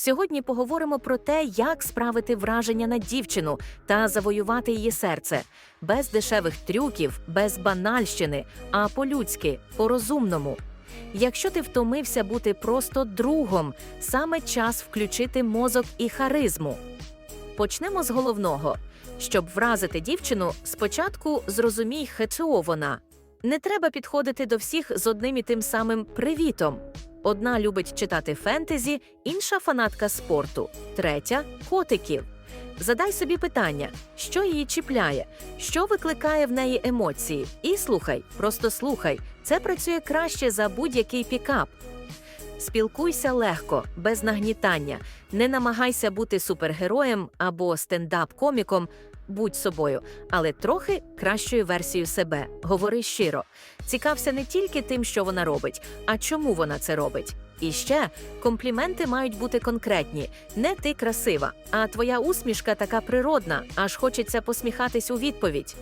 Сьогодні поговоримо про те, як справити враження на дівчину та завоювати її серце без дешевих трюків, без банальщини, а по-людськи, по-розумному. Якщо ти втомився бути просто другом, саме час включити мозок і харизму. Почнемо з головного. Щоб вразити дівчину, спочатку зрозумій, хто вона. Не треба підходити до всіх з одним і тим самим привітом. Одна любить читати фентезі, інша фанатка спорту, третя котиків. Задай собі питання, що її чіпляє, що викликає в неї емоції. І слухай, просто слухай. Це працює краще за будь-який пікап. Спілкуйся легко, без нагнітання. Не намагайся бути супергероєм або стендап-коміком. Будь собою, але трохи кращою версією себе. Говори щиро. Цікався не тільки тим, що вона робить, а чому вона це робить. І ще компліменти мають бути конкретні. Не ти красива, а твоя усмішка така природна, аж хочеться посміхатись у відповідь.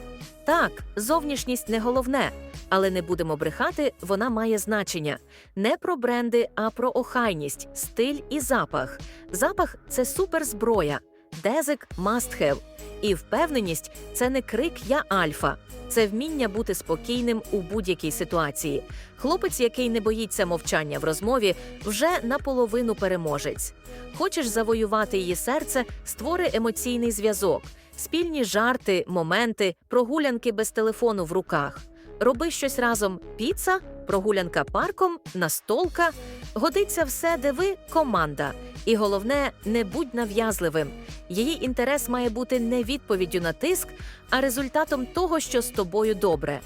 Так, зовнішність не головне, але не будемо брехати, вона має значення. Не про бренди, а про охайність, стиль і запах. Запах це суперзброя. Дезик must have. І впевненість це не крик Я альфа, це вміння бути спокійним у будь-якій ситуації. Хлопець, який не боїться мовчання в розмові, вже наполовину переможець. Хочеш завоювати її серце, створи емоційний зв'язок, спільні жарти, моменти, прогулянки без телефону в руках. Роби щось разом: піца, прогулянка парком, настолка. Годиться все, де ви команда. І головне, не будь нав'язливим. Її інтерес має бути не відповіддю на тиск, а результатом того, що з тобою добре.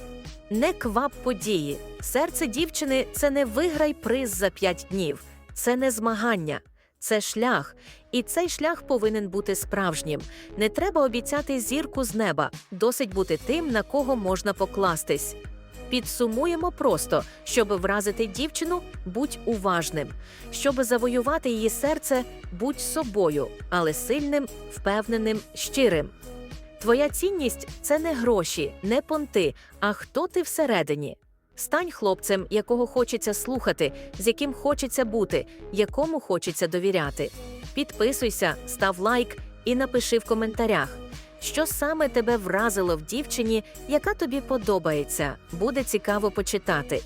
Не квап події. Серце дівчини це не виграй приз за п'ять днів, це не змагання, це шлях. І цей шлях повинен бути справжнім. Не треба обіцяти зірку з неба, досить бути тим, на кого можна покластись. Підсумуємо просто, щоб вразити дівчину, будь уважним. Щоб завоювати її серце, будь собою, але сильним, впевненим, щирим. Твоя цінність це не гроші, не понти, а хто ти всередині. Стань хлопцем, якого хочеться слухати, з яким хочеться бути, якому хочеться довіряти. Підписуйся, став лайк і напиши в коментарях, що саме тебе вразило в дівчині, яка тобі подобається. Буде цікаво почитати.